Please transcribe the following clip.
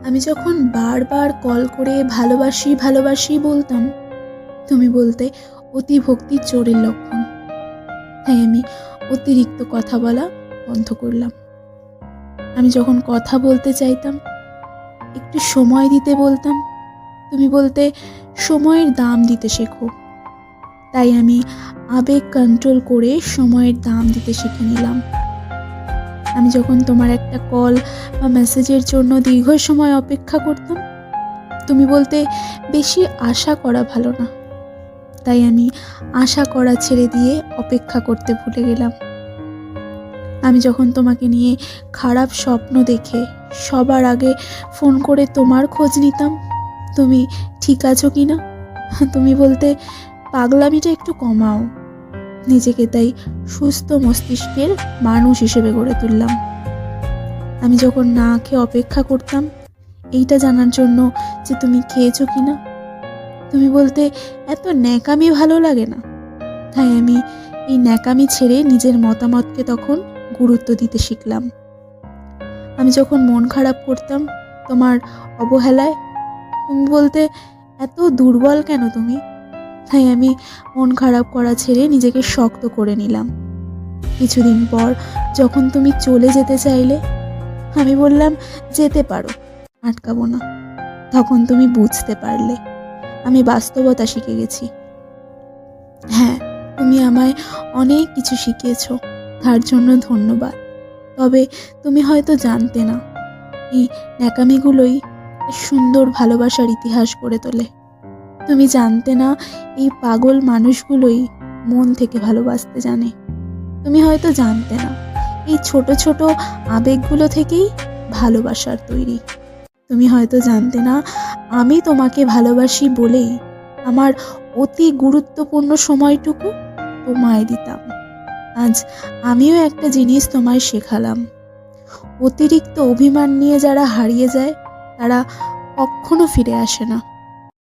আমি যখন বারবার কল করে ভালোবাসি ভালোবাসি বলতাম, তুমি বলতে অতি ভক্তি চোরের লক্ষণ। তাই আমি অতিরিক্ত কথা বলা বন্ধ করলাম। আমি যখন কথা বলতে চাইতাম, একটু সময় দিতে বলতাম, তুমি বলতে সময়ের দাম দিতে শেখো। তাই আমি আবেগ কন্ট্রোল করে সময়ের দাম দিতে শিখে নিলাম। আমি যখন তোমার একটা কল বা মেসেজের জন্য দীর্ঘ সময় অপেক্ষা করতাম, তুমি বলতে বেশি আশা করা ভালো না। তাই আমি আশা করা ছেড়ে দিয়ে অপেক্ষা করতে ভুলে গেলাম। আমি যখন তোমাকে নিয়ে খারাপ স্বপ্ন দেখে সবার আগে ফোন করে তোমার খোঁজ নিতাম, তুমি ঠিক আছো কি না তুমি বলতে পাগলামিটা একটু কমাও। নিজেকে তাই সুস্থ মস্তিষ্কের মানুষ হিসেবে গড়ে তুললাম। আমি যখন না খেয়ে অপেক্ষা করতাম, এইটা জানার জন্য যে তুমি খেয়েছো কি না? তুমি বলতে, এত ন্যাকামি ভালো লাগে না। তাই আমি এই ন্যাকামি ছেড়ে নিজের মতামতকে তখন গুরুত্ব দিতে শিখলাম। আমি যখন মন খারাপ করতাম, তোমার অবহেলায়, তুমি বলতে, এত দুর্বল কেন তুমি? তাই আমি মন খারাপ করা ছেড়ে নিজেকে শক্ত করে নিলাম। কিছুদিন পর যখন তুমি চলে যেতে চাইলে, আমি বললাম, যেতে পারো, আটকাবো না। তখন তুমি বুঝতে পারলে, আমি বাস্তবতা শিখে গেছি। হ্যাঁ তুমি আমায় অনেক কিছু শিখিয়েছো, তার জন্য ধন্যবাদ। তবে তুমি হয়তো জানতে না, এই ন্যাকামিগুলোই সুন্দর ভালোবাসার ইতিহাস গড়ে তোলে। তুমি জানতে না, এই পাগল মানুষগুলোই মন থেকে ভালোবাসতে জানে। তুমি হয়তো জানতে না, এই ছোট ছোট আবেগগুলো থেকেই ভালোবাসার তৈরি। তুমি হয়তো জানতে না, আমি তোমাকে ভালোবাসি বলেই আমার অতি গুরুত্বপূর্ণ সময়টুকু তোমায় দিতাম। আজ আমিও একটা জিনিস তোমায় শেখালাম। অতিরিক্ত অভিমান নিয়ে যারা হারিয়ে যায়, তারা কখনো ফিরে আসে না।